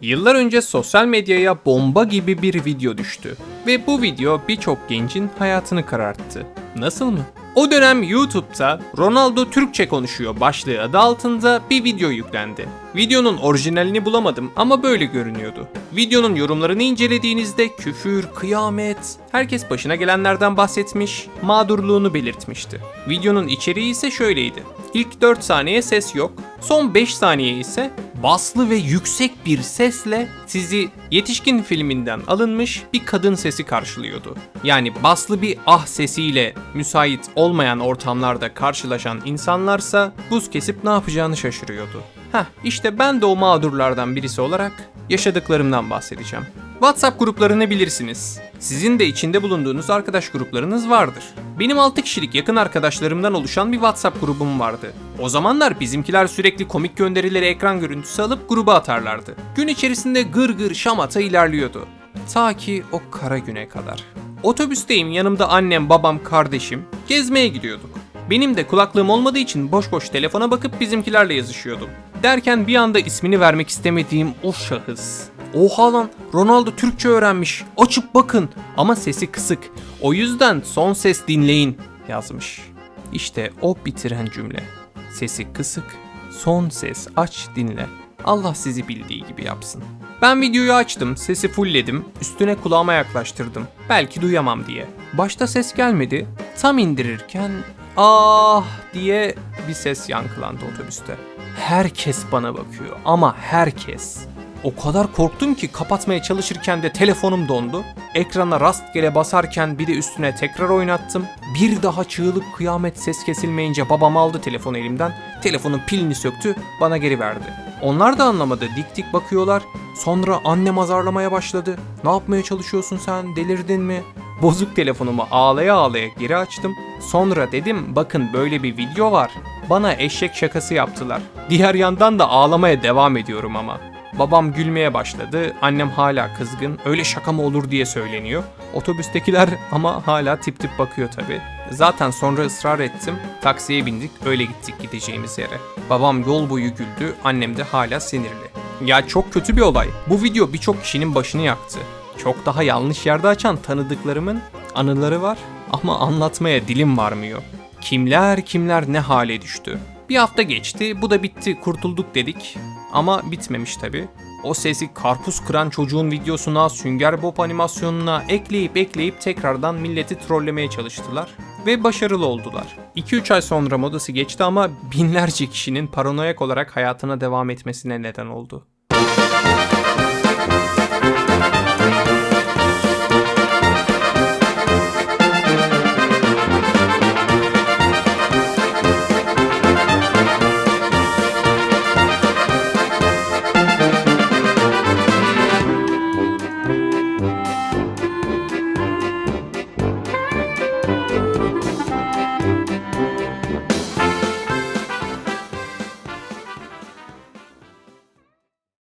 Yıllar önce sosyal medyaya bomba gibi bir video düştü ve bu video birçok gencin hayatını kararttı. Nasıl mı? O dönem YouTube'da Ronaldo Türkçe konuşuyor başlığı adı altında bir video yüklendi. Videonun orijinalini bulamadım ama böyle görünüyordu. Videonun yorumlarını incelediğinizde küfür, kıyamet, herkes başına gelenlerden bahsetmiş, mağdurluğunu belirtmişti. Videonun içeriği ise şöyleydi. İlk 4 saniye ses yok. Son 5 saniye ise baslı ve yüksek bir sesle sizi yetişkin filminden alınmış bir kadın sesi karşılıyordu. Yani baslı bir ah sesiyle müsait olmayan ortamlarda karşılaşan insanlarsa buz kesip ne yapacağını şaşırıyordu. Heh işte ben de o mağdurlardan birisi olarak yaşadıklarımdan bahsedeceğim. WhatsApp gruplarını bilirsiniz. Sizin de içinde bulunduğunuz arkadaş gruplarınız vardır. Benim 6 kişilik yakın arkadaşlarımdan oluşan bir WhatsApp grubum vardı. O zamanlar bizimkiler sürekli komik gönderileri ekran görüntüsü alıp gruba atarlardı. Gün içerisinde gır gır şamata ilerliyordu. Ta ki o kara güne kadar. Otobüsteyim yanımda annem, babam, kardeşim. Gezmeye gidiyorduk. Benim de kulaklığım olmadığı için boş boş telefona bakıp bizimkilerle yazışıyordum. Derken bir anda ismini vermek istemediğim o şahıs. Oha lan Ronaldo Türkçe öğrenmiş. Açıp bakın ama sesi kısık. O yüzden son ses dinleyin yazmış. İşte o bitiren cümle. Sesi kısık, son ses aç dinle. Allah sizi bildiği gibi yapsın. Ben videoyu açtım, sesi fullledim, üstüne kulağıma yaklaştırdım. Belki duyamam diye. Başta ses gelmedi. Tam indirirken ah diye bir ses yankılandı otobüste. Herkes bana bakıyor ama herkes. O kadar korktum ki kapatmaya çalışırken de telefonum dondu. Ekrana rastgele basarken bir de üstüne tekrar oynattım. Bir daha çığlık kıyamet ses kesilmeyince babam aldı telefonu elimden. Telefonun pilini söktü, bana geri verdi. Onlar da anlamadı, dik dik bakıyorlar. Sonra annem azarlamaya başladı. Ne yapmaya çalışıyorsun sen, delirdin mi? Bozuk telefonumu ağlaya ağlaya geri açtım. Sonra dedim bakın böyle bir video var. Bana eşek şakası yaptılar. Diğer yandan da ağlamaya devam ediyorum ama. Babam gülmeye başladı. Annem hala kızgın. Öyle şaka mı olur diye söyleniyor. Otobüstekiler ama hala tip tip bakıyor tabi. Zaten sonra ısrar ettim. Taksiye bindik. Öyle gittik gideceğimiz yere. Babam yol boyu güldü. Annem de hala sinirli. Ya çok kötü bir olay. Bu video birçok kişinin başını yaktı. Çok daha yanlış yerde açan tanıdıklarımın anıları var ama anlatmaya dilim varmıyor. Kimler kimler ne hale düştü. Bir hafta geçti, bu da bitti, kurtulduk dedik. Ama bitmemiş tabi. O sesi karpuz kıran çocuğun videosuna, Sünger Bob animasyonuna ekleyip ekleyip tekrardan milleti trollemeye çalıştılar. Ve başarılı oldular. 2-3 ay sonra modası geçti ama binlerce kişinin paranoyak olarak hayatına devam etmesine neden oldu.